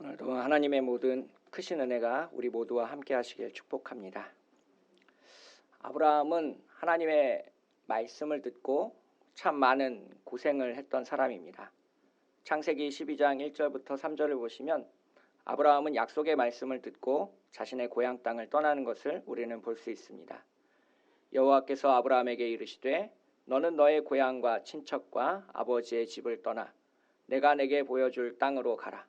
오늘도 하나님의 모든 크신 은혜가 우리 모두와 함께 하시길 축복합니다. 아브라함은 하나님의 말씀을 듣고 참 많은 고생을 했던 사람입니다. 창세기 12장 1절부터 3절을 보시면 아브라함은 약속의 말씀을 듣고 자신의 고향 땅을 떠나는 것을 우리는 볼 수 있습니다. 여호와께서 아브라함에게 이르시되 너는 너의 고향과 친척과 아버지의 집을 떠나 내가 내게 보여줄 땅으로 가라.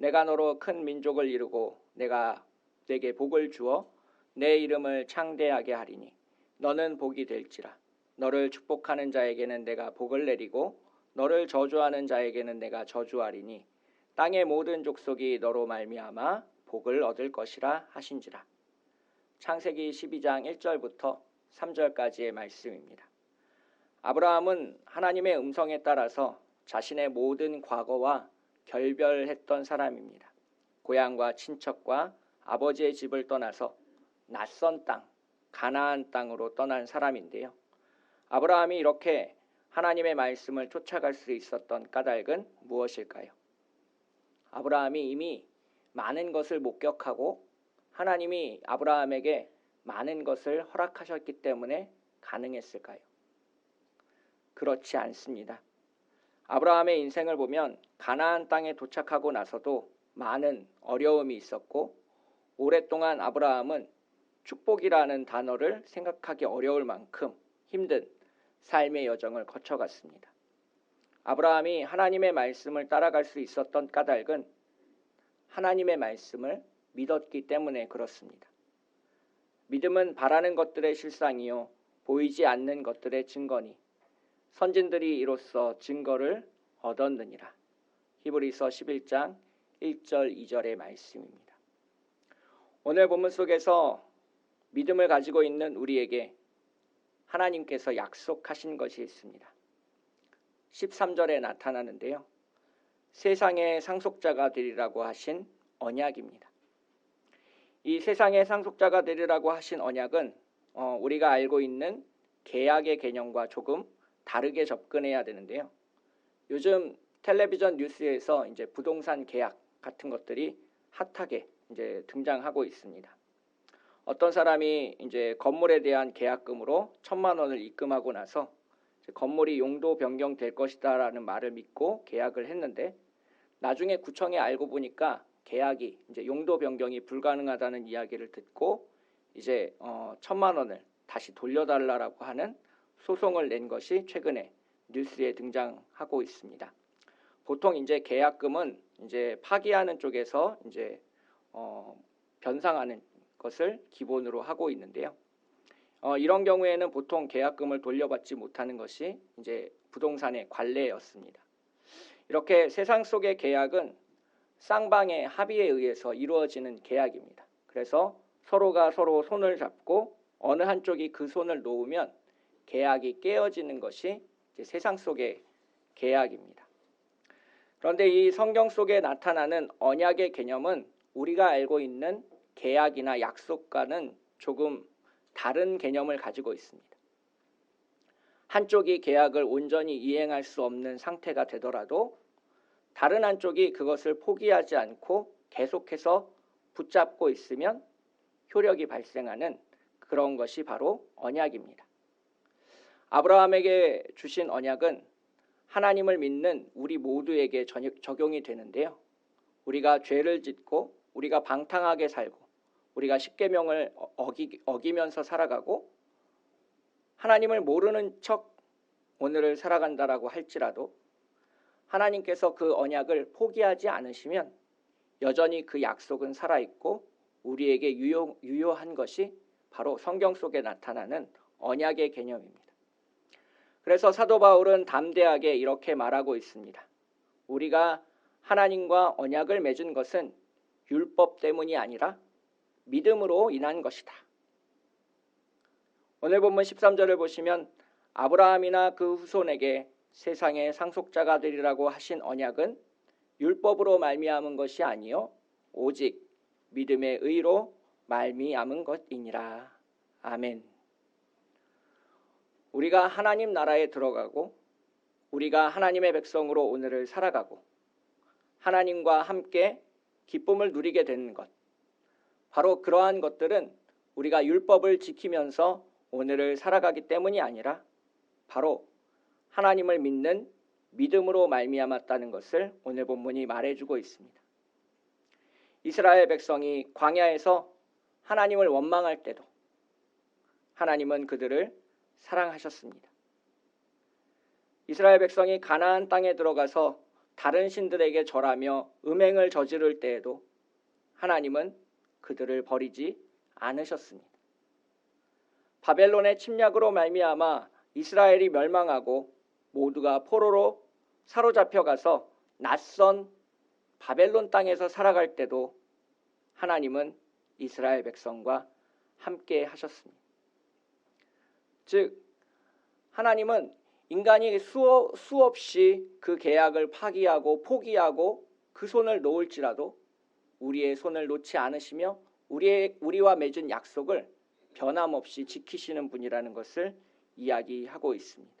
내가 너로 큰 민족을 이루고 내가 내게 복을 주어 내 이름을 창대하게 하리니 너는 복이 될지라. 너를 축복하는 자에게는 내가 복을 내리고 너를 저주하는 자에게는 내가 저주하리니 땅의 모든 족속이 너로 말미암아 복을 얻을 것이라 하신지라. 창세기 12장 1절부터 3절까지의 말씀입니다. 아브라함은 하나님의 음성에 따라서 자신의 모든 과거와 결별했던 사람입니다. 고향과 친척과 아버지의 집을 떠나서 낯선 땅, 가나안 땅으로 떠난 사람인데요. 아브라함이 이렇게 하나님의 말씀을 쫓아갈 수 있었던 까닭은 무엇일까요? 아브라함이 이미 많은 것을 목격하고 하나님이 아브라함에게 많은 것을 허락하셨기 때문에 가능했을까요? 그렇지 않습니다. 아브라함의 인생을 보면 가나안 땅에 도착하고 나서도 많은 어려움이 있었고 오랫동안 아브라함은 축복이라는 단어를 생각하기 어려울 만큼 힘든 삶의 여정을 거쳐갔습니다. 아브라함이 하나님의 말씀을 따라갈 수 있었던 까닭은 하나님의 말씀을 믿었기 때문에 그렇습니다. 믿음은 바라는 것들의 실상이요 보이지 않는 것들의 증거니 선진들이 이로써 증거를 얻었느니라. 히브리서 11장 1절 2절의 말씀입니다. 오늘 본문 속에서 믿음을 가지고 있는 우리에게 하나님께서 약속하신 것이 있습니다. 13절에 나타나는데요. 세상의 상속자가 되리라고 하신 언약입니다. 이 세상의 상속자가 되리라고 하신 언약은 어, 우리가 알고 있는 계약의 개념과 조금 다르게 접근해야 되는데요. 요즘 텔레비전 뉴스에서 이제 부동산 계약 같은 것들이 핫하게 이제 등장하고 있습니다. 어떤 사람이 이제 건물에 대한 계약금으로 천만 원을 입금하고 나서 건물이 용도 변경될 것이다라는 말을 믿고 계약을 했는데 나중에 구청에 알고 보니까 계약이 이제 용도 변경이 불가능하다는 이야기를 듣고 이제 어, 천만 원을 다시 돌려달라고 하는 소송을 낸 것이 최근에 뉴스에 등장하고 있습니다. 보통 이제 계약금은 이제 파기하는 쪽에서 이제 어, 변상하는 것을 기본으로 하고 있는데요. 어, 이런 경우에는 보통 계약금을 돌려받지 못하는 것이 이제 부동산의 관례였습니다. 이렇게 세상 속의 계약은 쌍방의 합의에 의해서 이루어지는 계약입니다. 그래서 서로가 서로 손을 잡고 어느 한쪽이 그 손을 놓으면 계약이 깨어지는 것이 세상 속의 계약입니다. 그런데 이 성경 속에 나타나는 언약의 개념은 우리가 알고 있는 계약이나 약속과는 조금 다른 개념을 가지고 있습니다. 한쪽이 계약을 온전히 이행할 수 없는 상태가 되더라도 다른 한쪽이 그것을 포기하지 않고 계속해서 붙잡고 있으면 효력이 발생하는 그런 것이 바로 언약입니다. 아브라함에게 주신 언약은 하나님을 믿는 우리 모두에게 적용이 되는데요. 우리가 죄를 짓고 우리가 방탕하게 살고 우리가 십계명을 어기, 어기면서 살아가고 하나님을 모르는 척 오늘을 살아간다라고 할지라도 하나님께서 그 언약을 포기하지 않으시면 여전히 그 약속은 살아있고 우리에게 유효, 유효한 것이 바로 성경 속에 나타나는 언약의 개념입니다. 그래서 사도 바울은 담대하게 이렇게 말하고 있습니다. 우리가 하나님과 언약을 맺은 것은 율법 때문이 아니라 믿음으로 인한 것이다. 오늘 본문 13절을 보시면 아브라함이나 그 후손에게 세상의 상속자가 되리라고 하신 언약은 율법으로 말미암은 것이 아니요 오직 믿음의 의로 말미암은 것이니라. 아멘. 우리가 하나님 나라에 들어가고 우리가 하나님의 백성으로 오늘을 살아가고 하나님과 함께 기쁨을 누리게 되는 것. 바로 그러한 것들은 우리가 율법을 지키면서 오늘을 살아가기 때문이 아니라 바로 하나님을 믿는 믿음으로 말미암았다는 것을 오늘 본문이 말해주고 있습니다. 이스라엘 백성이 광야에서 하나님을 원망할 때도 하나님은 그들을 사랑하셨습니다. 이스라엘 백성이 가나안 땅에 들어가서 다른 신들에게 절하며 음행을 저지를 때에도 하나님은 그들을 버리지 않으셨습니다. 바벨론의 침략으로 말미암아 이스라엘이 멸망하고 모두가 포로로 사로잡혀 가서 낯선 바벨론 땅에서 살아갈 때도 하나님은 이스라엘 백성과 함께 하셨습니다. 즉 하나님은 인간이 수, 수없이 그 계약을 파기하고 포기하고 그 손을 놓을지라도 우리의 손을 놓지 않으시며 우리의 우리와 맺은 약속을 변함없이 지키시는 분이라는 것을 이야기하고 있습니다.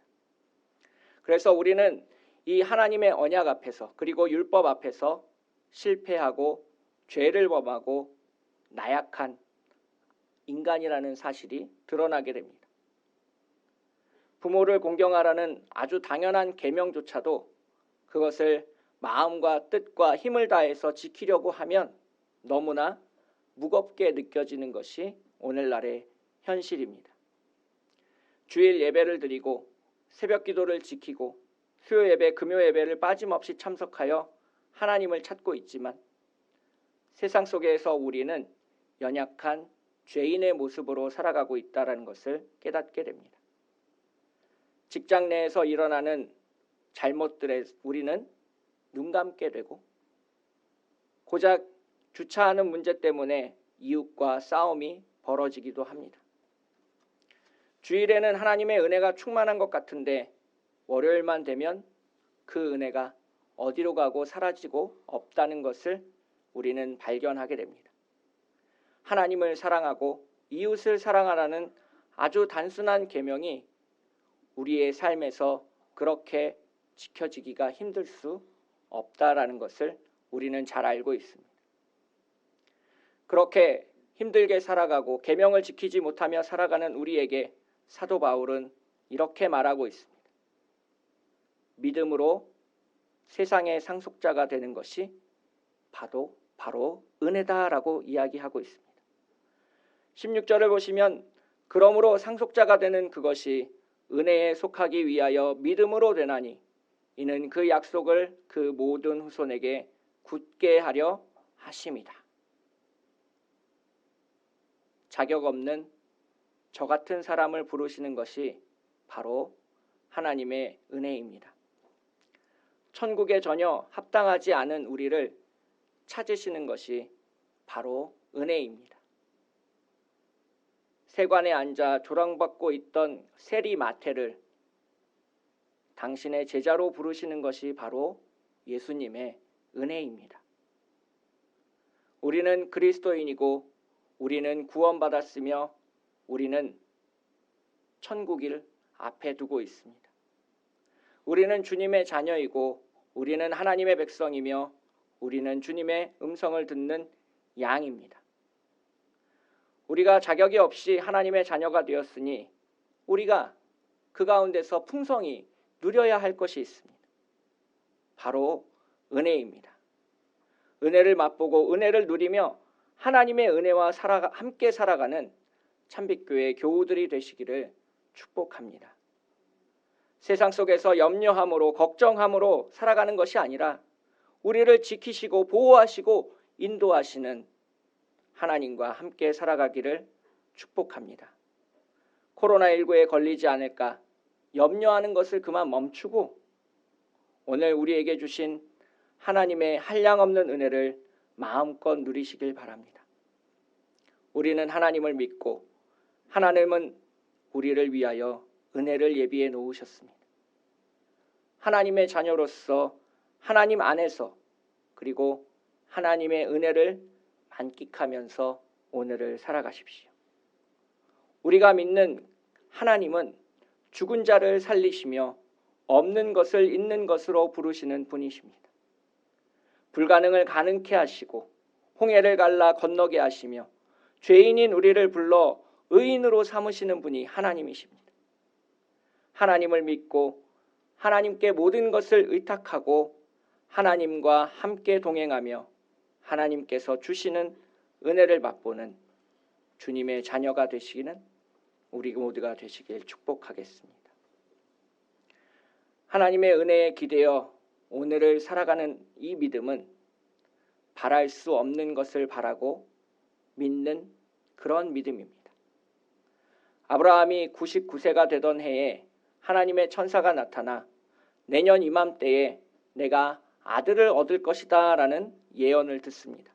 그래서 우리는 이 하나님의 언약 앞에서 그리고 율법 앞에서 실패하고 죄를 범하고 나약한 인간이라는 사실이 드러나게 됩니다. 부모를 공경하라는 아주 당연한 계명조차도 그것을 마음과 뜻과 힘을 다해서 지키려고 하면 너무나 무겁게 느껴지는 것이 오늘날의 현실입니다. 주일 예배를 드리고 새벽 기도를 지키고 수요 예배, 금요 예배를 빠짐없이 참석하여 하나님을 찾고 있지만 세상 속에서 우리는 연약한 죄인의 모습으로 살아가고 있다는 것을 깨닫게 됩니다. 직장 내에서 일어나는 잘못들에 우리는 눈 감게 되고 고작 주차하는 문제 때문에 이웃과 싸움이 벌어지기도 합니다. 주일에는 하나님의 은혜가 충만한 것 같은데 월요일만 되면 그 은혜가 어디로 가고 사라지고 없다는 것을 우리는 발견하게 됩니다. 하나님을 사랑하고 이웃을 사랑하라는 아주 단순한 계명이 우리의 삶에서 그렇게 지켜지기가 힘들 수 없다라는 것을 우리는 잘 알고 있습니다. 그렇게 힘들게 살아가고 계명을 지키지 못하며 살아가는 우리에게 사도 바울은 이렇게 말하고 있습니다. 믿음으로 세상의 상속자가 되는 것이 바로 바로 은혜다라고 이야기하고 있습니다. 16절을 보시면 그러므로 상속자가 되는 그것이 은혜에 속하기 위하여 믿음으로 되나니 이는 그 약속을 그 모든 후손에게 굳게 하려 하심이다. 자격 없는 저 같은 사람을 부르시는 것이 바로 하나님의 은혜입니다. 천국에 전혀 합당하지 않은 우리를 찾으시는 것이 바로 은혜입니다. 세관에 앉아 조랑받고 있던 세리 마태를 당신의 제자로 부르시는 것이 바로 예수님의 은혜입니다. 우리는 그리스도인이고 우리는 구원받았으며 우리는 천국을 앞에 두고 있습니다. 우리는 주님의 자녀이고 우리는 하나님의 백성이며 우리는 주님의 음성을 듣는 양입니다. 우리가 자격이 없이 하나님의 자녀가 되었으니 우리가 그 가운데서 풍성히 누려야 할 것이 있습니다. 바로 은혜입니다. 은혜를 맛보고 은혜를 누리며 하나님의 은혜와 살아가, 함께 살아가는 참빛교회 교우들이 되시기를 축복합니다. 세상 속에서 염려함으로 걱정함으로 살아가는 것이 아니라 우리를 지키시고 보호하시고 인도하시는 하나님과 함께 살아가기를 축복합니다. 코로나19에 걸리지 않을까 염려하는 것을 그만 멈추고 오늘 우리에게 주신 하나님의 한량없는 은혜를 마음껏 누리시길 바랍니다. 우리는 하나님을 믿고 하나님은 우리를 위하여 은혜를 예비해 놓으셨습니다. 하나님의 자녀로서 하나님 안에서 그리고 하나님의 은혜를 만끽하면서 오늘을 살아가십시오. 우리가 믿는 하나님은 죽은 자를 살리시며 없는 것을 있는 것으로 부르시는 분이십니다. 불가능을 가능케 하시고 홍해를 갈라 건너게 하시며 죄인인 우리를 불러 의인으로 삼으시는 분이 하나님이십니다. 하나님을 믿고 하나님께 모든 것을 의탁하고 하나님과 함께 동행하며 하나님께서 주시는 은혜를 맛보는 주님의 자녀가 되시기는 우리 모두가 되시길 축복하겠습니다. 하나님의 은혜에 기대어 오늘을 살아가는 이 믿음은 바랄 수 없는 것을 바라고 믿는 그런 믿음입니다. 아브라함이 99세가 되던 해에 하나님의 천사가 나타나 내년 이맘때에 내가 아들을 얻을 것이다 라는 예언을 듣습니다.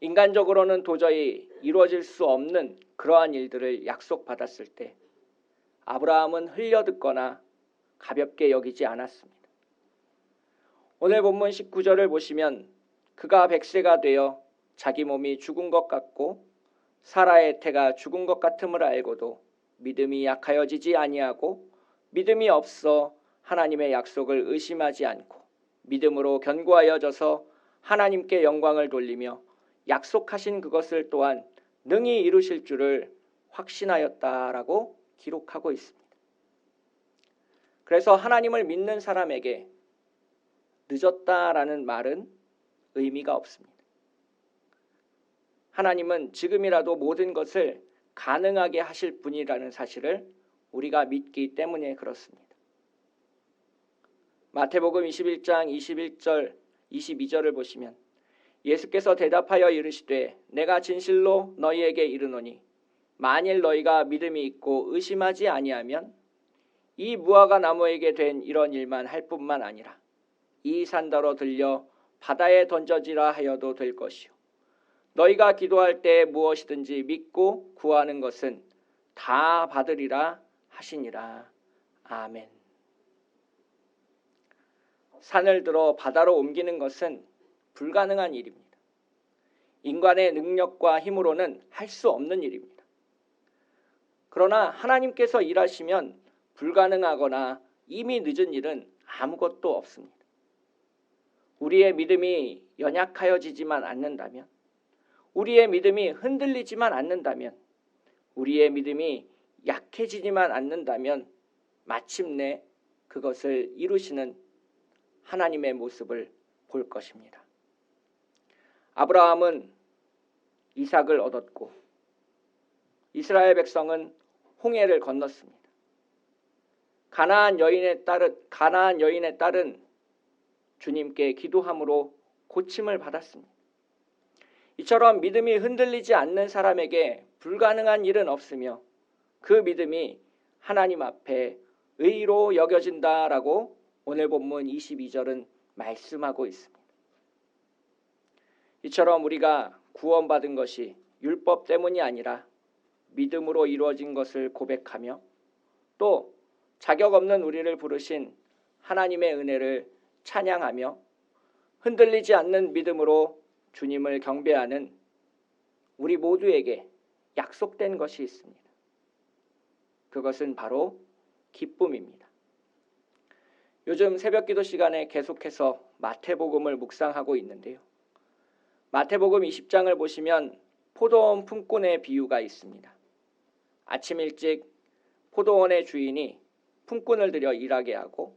인간적으로는 도저히 이루어질 수 없는 그러한 일들을 약속받았을 때 아브라함은 흘려듣거나 가볍게 여기지 않았습니다. 오늘 본문 19절을 보시면 그가 백세가 되어 자기 몸이 죽은 것 같고 사라의 태가 죽은 것 같음을 알고도 믿음이 약하여지지 아니하고 믿음이 없어 하나님의 약속을 의심하지 않고 믿음으로 견고하여져서 하나님께 영광을 돌리며 약속하신 그것을 또한 능히 이루실 줄을 확신하였다라고 기록하고 있습니다. 그래서 하나님을 믿는 사람에게 늦었다라는 말은 의미가 없습니다. 하나님은 지금이라도 모든 것을 가능하게 하실 분이라는 사실을 우리가 믿기 때문에 그렇습니다. 마태복음 21장 21절 22절을 보시면 예수께서 대답하여 이르시되 내가 진실로 너희에게 이르노니 만일 너희가 믿음이 있고 의심하지 아니하면 이 무화과 나무에게 된 이런 일만 할 뿐만 아니라 이 산더러 들려 바다에 던져지라 하여도 될 것이요 너희가 기도할 때 무엇이든지 믿고 구하는 것은 다 받으리라 하시니라 아멘. 산을 들어 바다로 옮기는 것은 불가능한 일입니다. 인간의 능력과 힘으로는 할 수 없는 일입니다. 그러나 하나님께서 일하시면 불가능하거나 이미 늦은 일은 아무것도 없습니다. 우리의 믿음이 연약하여지지만 않는다면, 우리의 믿음이 흔들리지만 않는다면, 우리의 믿음이 약해지지만 않는다면, 마침내 그것을 이루시는 하나님의 모습을 볼 것입니다. 아브라함은 이삭을 얻었고 이스라엘 백성은 홍해를 건넜습니다. 가나안 여인의 딸은 가나안 여인의 딸은 주님께 기도함으로 고침을 받았습니다. 이처럼 믿음이 흔들리지 않는 사람에게 불가능한 일은 없으며 그 믿음이 하나님 앞에 의로 여겨진다라고 오늘 본문 22절은 말씀하고 있습니다. 이처럼 우리가 구원받은 것이 율법 때문이 아니라 믿음으로 이루어진 것을 고백하며 또 자격 없는 우리를 부르신 하나님의 은혜를 찬양하며 흔들리지 않는 믿음으로 주님을 경배하는 우리 모두에게 약속된 것이 있습니다. 그것은 바로 기쁨입니다. 요즘 새벽 기도 시간에 계속해서 마태복음을 묵상하고 있는데요. 마태복음 20장을 보시면 포도원 품꾼의 비유가 있습니다. 아침 일찍 포도원의 주인이 품꾼을 들여 일하게 하고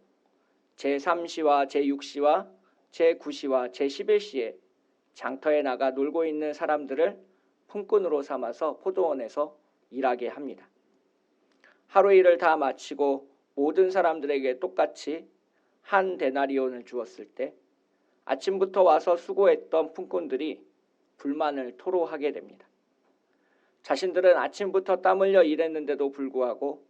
제3시와 제6시와 제9시와 제11시에 장터에 나가 놀고 있는 사람들을 품꾼으로 삼아서 포도원에서 일하게 합니다. 하루 일을 다 마치고 모든 사람들에게 똑같이 한 데나리온을 주었을 때 아침부터 와서 수고했던 품꾼들이 불만을 토로하게 됩니다. 자신들은 아침부터 땀 흘려 일했는데도 불구하고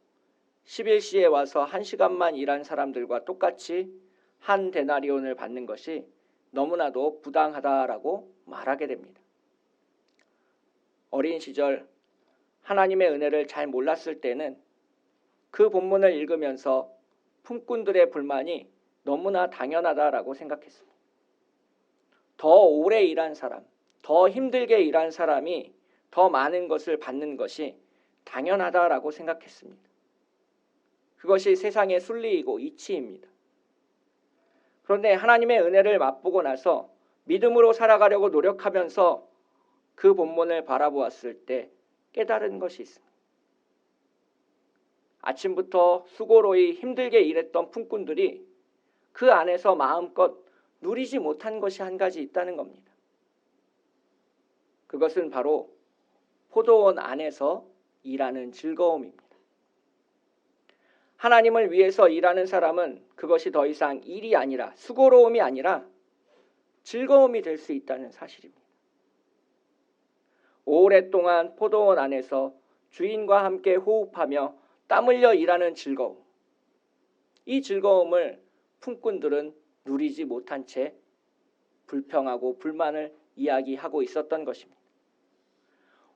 11시에 와서 1시간만 일한 사람들과 똑같이 한 데나리온을 받는 것이 너무나도 부당하다라고 말하게 됩니다. 어린 시절 하나님의 은혜를 잘 몰랐을 때는 그 본문을 읽으면서 품꾼들의 불만이 너무나 당연하다라고 생각했습니다. 더 오래 일한 사람, 더 힘들게 일한 사람이 더 많은 것을 받는 것이 당연하다라고 생각했습니다. 그것이 세상의 순리이고 이치입니다. 그런데 하나님의 은혜를 맛보고 나서 믿음으로 살아가려고 노력하면서 그 본문을 바라보았을 때 깨달은 것이 있습니다. 아침부터 수고로이 힘들게 일했던 품꾼들이 그 안에서 마음껏 누리지 못한 것이 한 가지 있다는 겁니다. 그것은 바로 포도원 안에서 일하는 즐거움입니다. 하나님을 위해서 일하는 사람은 그것이 더 이상 일이 아니라 수고로움이 아니라 즐거움이 될 수 있다는 사실입니다. 오랫동안 포도원 안에서 주인과 함께 호흡하며 땀 흘려 일하는 즐거움. 이 즐거움을 품꾼들은 누리지 못한 채 불평하고 불만을 이야기하고 있었던 것입니다.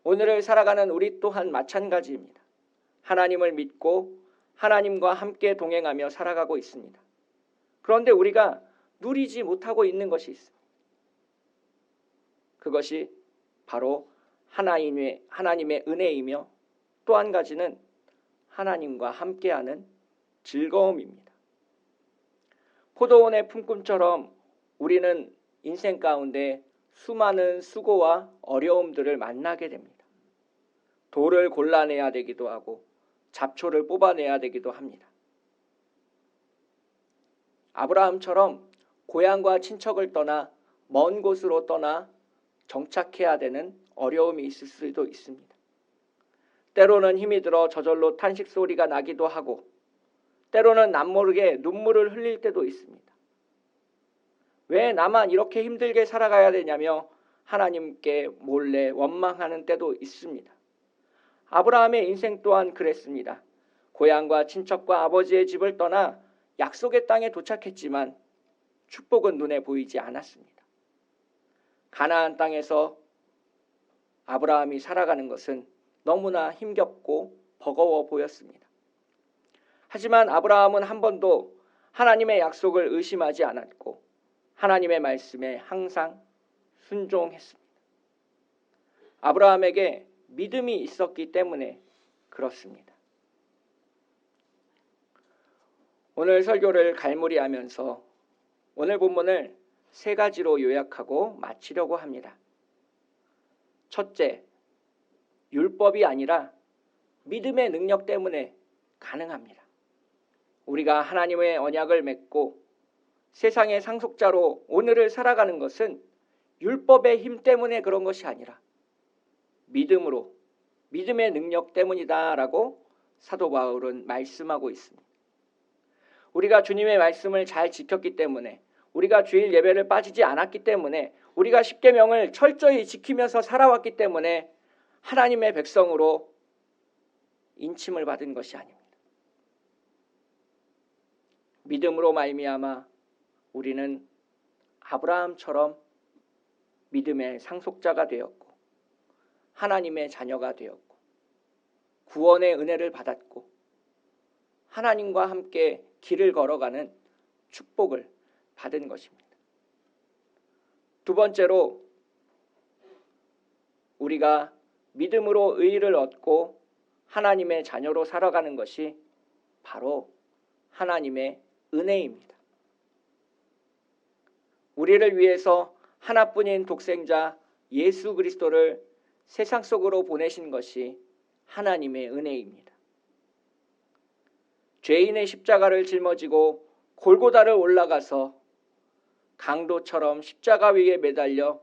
오늘을 살아가는 우리 또한 마찬가지입니다. 하나님을 믿고 하나님과 함께 동행하며 살아가고 있습니다. 그런데 우리가 누리지 못하고 있는 것이 있습니다. 그것이 바로 하나님의, 하나님의 은혜이며 또 한 가지는 하나님과 함께하는 즐거움입니다. 포도원의 품꿈처럼 우리는 인생 가운데 수많은 수고와 어려움들을 만나게 됩니다. 돌을 골라내야 되기도 하고 잡초를 뽑아내야 되기도 합니다. 아브라함처럼 고향과 친척을 떠나 먼 곳으로 떠나 정착해야 되는 어려움이 있을 수도 있습니다. 때로는 힘이 들어 저절로 탄식 소리가 나기도 하고 때로는 남모르게 눈물을 흘릴 때도 있습니다. 왜 나만 이렇게 힘들게 살아가야 되냐며 하나님께 몰래 원망하는 때도 있습니다. 아브라함의 인생 또한 그랬습니다. 고향과 친척과 아버지의 집을 떠나 약속의 땅에 도착했지만 축복은 눈에 보이지 않았습니다. 가나안 땅에서 아브라함이 살아가는 것은 너무나 힘겹고 버거워 보였습니다. 하지만 아브라함은 한 번도 하나님의 약속을 의심하지 않았고 하나님의 말씀에 항상 순종했습니다. 아브라함에게 믿음이 있었기 때문에 그렇습니다. 오늘 설교를 갈무리하면서 오늘 본문을 세 가지로 요약하고 마치려고 합니다. 첫째, 율법이 아니라 믿음의 능력 때문에 가능합니다. 우리가 하나님의 언약을 맺고 세상의 상속자로 오늘을 살아가는 것은 율법의 힘 때문에 그런 것이 아니라 믿음으로 믿음의 능력 때문이다라고 사도 바울은 말씀하고 있습니다. 우리가 주님의 말씀을 잘 지켰기 때문에 우리가 주일 예배를 빠지지 않았기 때문에 우리가 십계명을 철저히 지키면서 살아왔기 때문에 하나님의 백성으로 인침을 받은 것이 아닙니다. 믿음으로 말미암아 우리는 아브라함처럼 믿음의 상속자가 되었고 하나님의 자녀가 되었고 구원의 은혜를 받았고 하나님과 함께 길을 걸어가는 축복을 받은 것입니다. 두 번째로 우리가 믿음으로 의를 얻고 하나님의 자녀로 살아가는 것이 바로 하나님의 은혜입니다. 우리를 위해서 하나뿐인 독생자 예수 그리스도를 세상 속으로 보내신 것이 하나님의 은혜입니다. 죄인의 십자가를 짊어지고 골고다를 올라가서 강도처럼 십자가 위에 매달려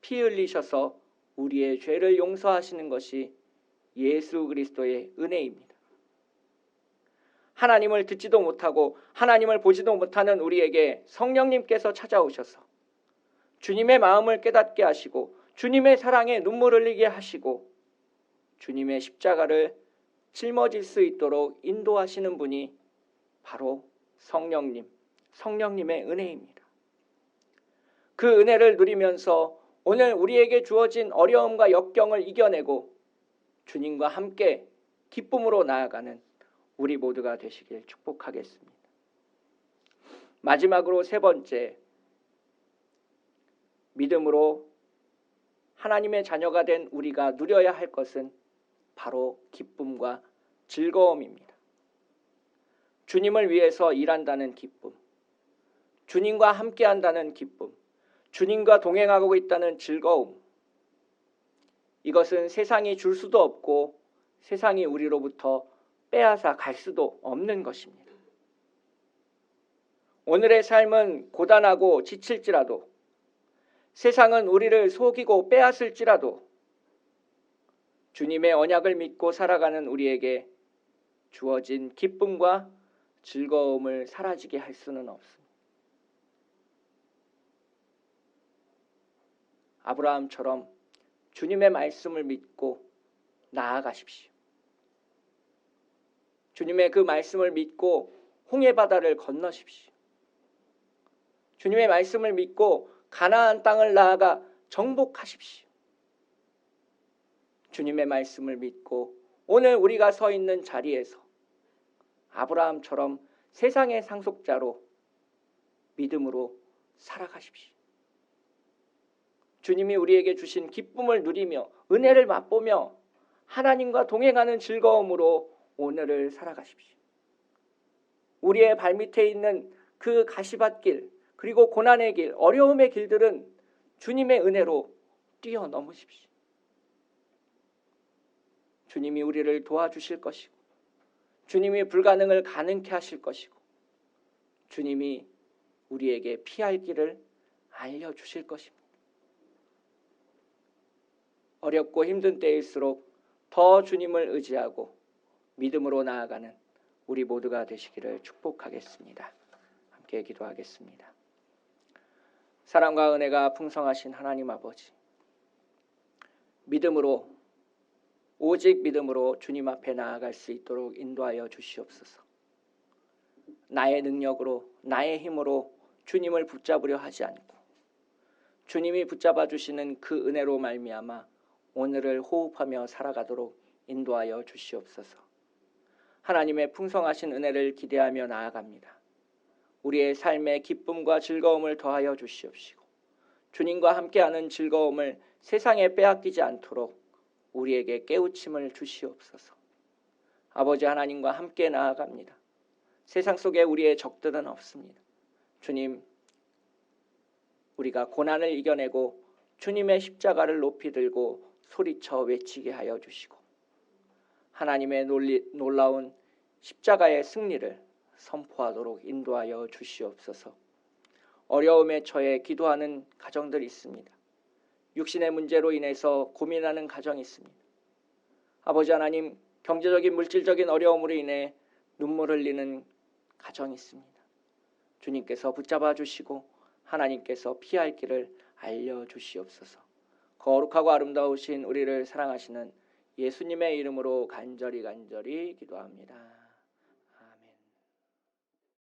피 흘리셔서 우리의 죄를 용서하시는 것이 예수 그리스도의 은혜입니다. 하나님을 듣지도 못하고 하나님을 보지도 못하는 우리에게 성령님께서 찾아오셔서 주님의 마음을 깨닫게 하시고 주님의 사랑에 눈물 흘리게 하시고 주님의 십자가를 짊어질 수 있도록 인도하시는 분이 바로 성령님, 성령님의 은혜입니다. 그 은혜를 누리면서 오늘 우리에게 주어진 어려움과 역경을 이겨내고 주님과 함께 기쁨으로 나아가는 우리 모두가 되시길 축복하겠습니다. 마지막으로 세 번째, 믿음으로 하나님의 자녀가 된 우리가 누려야 할 것은 바로 기쁨과 즐거움입니다. 주님을 위해서 일한다는 기쁨, 주님과 함께 한다는 기쁨, 주님과 동행하고 있다는 즐거움. 이것은 세상이 줄 수도 없고 세상이 우리로부터 빼앗아 갈 수도 없는 것입니다. 오늘의 삶은 고단하고 지칠지라도 세상은 우리를 속이고 빼앗을지라도 주님의 언약을 믿고 살아가는 우리에게 주어진 기쁨과 즐거움을 사라지게 할 수는 없습니다. 아브라함처럼 주님의 말씀을 믿고 나아가십시오. 주님의 그 말씀을 믿고 홍해 바다를 건너십시오. 주님의 말씀을 믿고 가나안 땅을 나아가 정복하십시오. 주님의 말씀을 믿고 오늘 우리가 서 있는 자리에서 아브라함처럼 세상의 상속자로 믿음으로 살아가십시오. 주님이 우리에게 주신 기쁨을 누리며 은혜를 맛보며 하나님과 동행하는 즐거움으로 오늘을 살아가십시오. 우리의 발밑에 있는 그 가시밭길 그리고 고난의 길, 어려움의 길들은 주님의 은혜로 뛰어넘으십시오. 주님이 우리를 도와주실 것이고 주님이 불가능을 가능케 하실 것이고 주님이 우리에게 피할 길을 알려 주실 것입니다. 어렵고 힘든 때일수록 더 주님을 의지하고 믿음으로 나아가는 우리 모두가 되시기를 축복하겠습니다. 함께 기도하겠습니다. 사랑과 은혜가 풍성하신 하나님 아버지, 믿음으로 오직 믿음으로 주님 앞에 나아갈 수 있도록 인도하여 주시옵소서. 나의 능력으로 나의 힘으로 주님을 붙잡으려 하지 않고 주님이 붙잡아 주시는 그 은혜로 말미암아 오늘을 호흡하며 살아가도록 인도하여 주시옵소서. 하나님의 풍성하신 은혜를 기대하며 나아갑니다. 우리의 삶에 기쁨과 즐거움을 더하여 주시옵시고 주님과 함께하는 즐거움을 세상에 빼앗기지 않도록 우리에게 깨우침을 주시옵소서. 아버지 하나님과 함께 나아갑니다. 세상 속에 우리의 적들은 없습니다. 주님, 우리가 고난을 이겨내고 주님의 십자가를 높이 들고 소리쳐 외치게 하여 주시고 하나님의 놀리, 놀라운 십자가의 승리를 선포하도록 인도하여 주시옵소서. 어려움에 처해 기도하는 가정들이 있습니다. 육신의 문제로 인해서 고민하는 가정이 있습니다. 아버지 하나님, 경제적인 물질적인 어려움으로 인해 눈물 흘리는 가정이 있습니다. 주님께서 붙잡아 주시고 하나님께서 피할 길을 알려 주시옵소서. 거룩하고 아름다우신 우리를 사랑하시는 예수님의 이름으로 간절히 간절히 기도합니다.